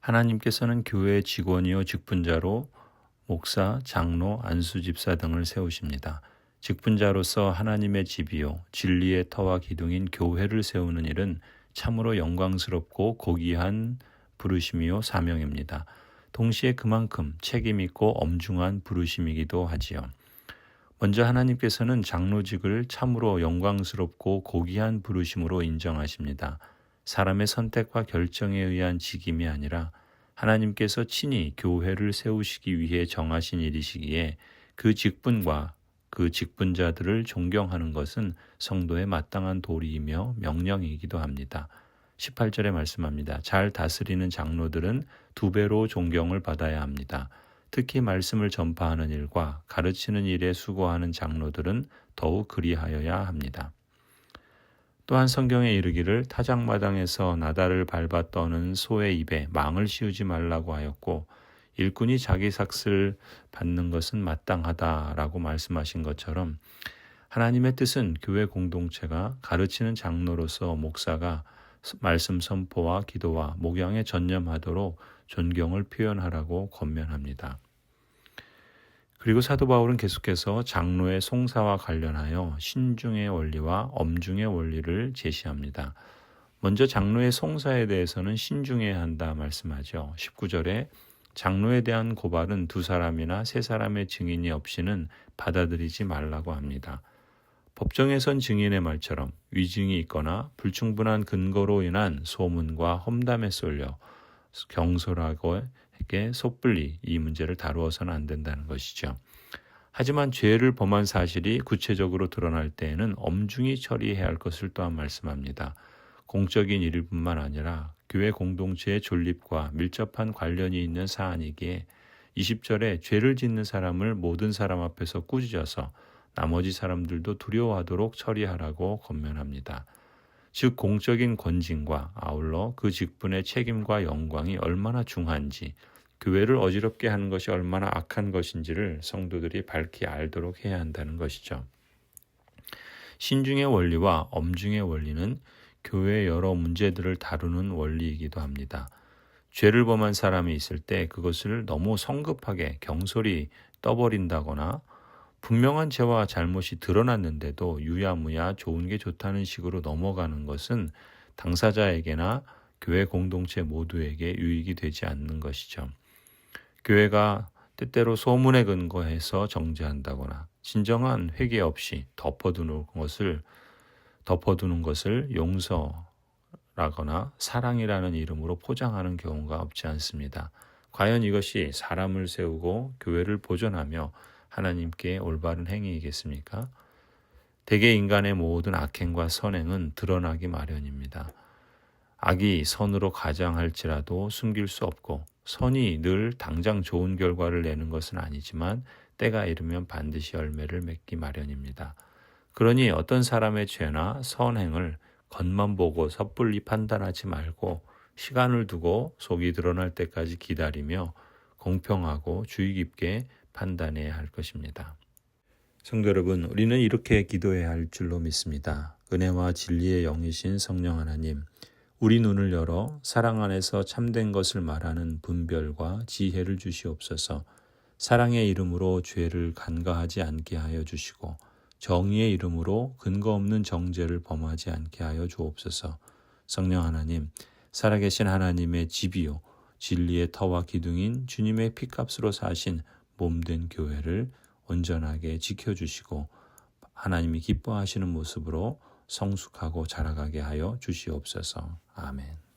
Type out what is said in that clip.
하나님께서는 교회의 직원이요 직분자로 목사, 장로, 안수 집사 등을 세우십니다. 직분자로서 하나님의 집이요 진리의 터와 기둥인 교회를 세우는 일은 참으로 영광스럽고 고귀한 부르심이요 사명입니다. 동시에 그만큼 책임 있고 엄중한 부르심이기도 하지요. 먼저 하나님께서는 장로직을 참으로 영광스럽고 고귀한 부르심으로 인정하십니다. 사람의 선택과 결정에 의한 직임이 아니라 하나님께서 친히 교회를 세우시기 위해 정하신 일이시기에 그 직분과 그 직분자들을 존경하는 것은 성도의 마땅한 도리이며 명령이기도 합니다. 18절에 말씀합니다. 잘 다스리는 장로들은 두 배로 존경을 받아야 합니다. 특히 말씀을 전파하는 일과 가르치는 일에 수고하는 장로들은 더욱 그리하여야 합니다. 또한 성경에 이르기를 타작마당에서 나달을 밟아 떠는 소의 입에 망을 씌우지 말라고 하였고 일꾼이 자기 삭슬 받는 것은 마땅하다라고 말씀하신 것처럼 하나님의 뜻은 교회 공동체가 가르치는 장로로서 목사가 말씀 선포와 기도와 목양에 전념하도록 존경을 표현하라고 권면합니다. 그리고 사도 바울은 계속해서 장로의 송사와 관련하여 신중의 원리와 엄중의 원리를 제시합니다. 먼저 장로의 송사에 대해서는 신중해야 한다 말씀하죠. 19절에 장로에 대한 고발은 두 사람이나 세 사람의 증인이 없이는 받아들이지 말라고 합니다. 법정에선 증인의 말처럼 위증이 있거나 불충분한 근거로 인한 소문과 험담에 쏠려 경솔하고 에게 섣불리 이 문제를 다루어서는 안 된다는 것이죠. 하지만 죄를 범한 사실이 구체적으로 드러날 때에는 엄중히 처리해야 할 것을 또한 말씀합니다. 공적인 일뿐만 아니라 교회 공동체의 존립과 밀접한 관련이 있는 사안이기에 20절에 죄를 짓는 사람을 모든 사람 앞에서 꾸짖어서 나머지 사람들도 두려워하도록 처리하라고 권면합니다. 즉 공적인 권징과 아울러 그 직분의 책임과 영광이 얼마나 중한지 교회를 어지럽게 하는 것이 얼마나 악한 것인지를 성도들이 밝히 알도록 해야 한다는 것이죠. 신중의 원리와 엄중의 원리는 교회의 여러 문제들을 다루는 원리이기도 합니다. 죄를 범한 사람이 있을 때 그것을 너무 성급하게 경솔히 떠버린다거나 분명한 죄와 잘못이 드러났는데도 유야무야 좋은 게 좋다는 식으로 넘어가는 것은 당사자에게나 교회 공동체 모두에게 유익이 되지 않는 것이죠. 교회가 때때로 소문에 근거해서 정죄한다거나 진정한 회개 없이 덮어두는 것을 덮어두는 것을 용서라거나 사랑이라는 이름으로 포장하는 경우가 없지 않습니다. 과연 이것이 사람을 세우고 교회를 보존하며 하나님께 올바른 행위이겠습니까? 대개 인간의 모든 악행과 선행은 드러나기 마련입니다. 악이 선으로 가장할지라도 숨길 수 없고 선이 늘 당장 좋은 결과를 내는 것은 아니지만 때가 이르면 반드시 열매를 맺기 마련입니다. 그러니 어떤 사람의 죄나 선행을 겉만 보고 섣불리 판단하지 말고 시간을 두고 속이 드러날 때까지 기다리며 공평하고 주의 깊게 판단해야 할 것입니다. 성도 여러분, 우리는 이렇게 기도해야 할 줄로 믿습니다. 은혜와 진리의 영이신 성령 하나님, 우리 눈을 열어 사랑 안에서 참된 것을 말하는 분별과 지혜를 주시옵소서. 사랑의 이름으로 죄를 간과하지 않게 하여 주시고 정의의 이름으로 근거 없는 정죄를 범하지 않게 하여 주옵소서. 성령 하나님, 살아계신 하나님의 집이요 진리의 터와 기둥인 주님의 피값으로 사신 몸된 교회를 온전하게 지켜주시고 하나님이 기뻐하시는 모습으로 성숙하고 자라가게 하여 주시옵소서. 아멘.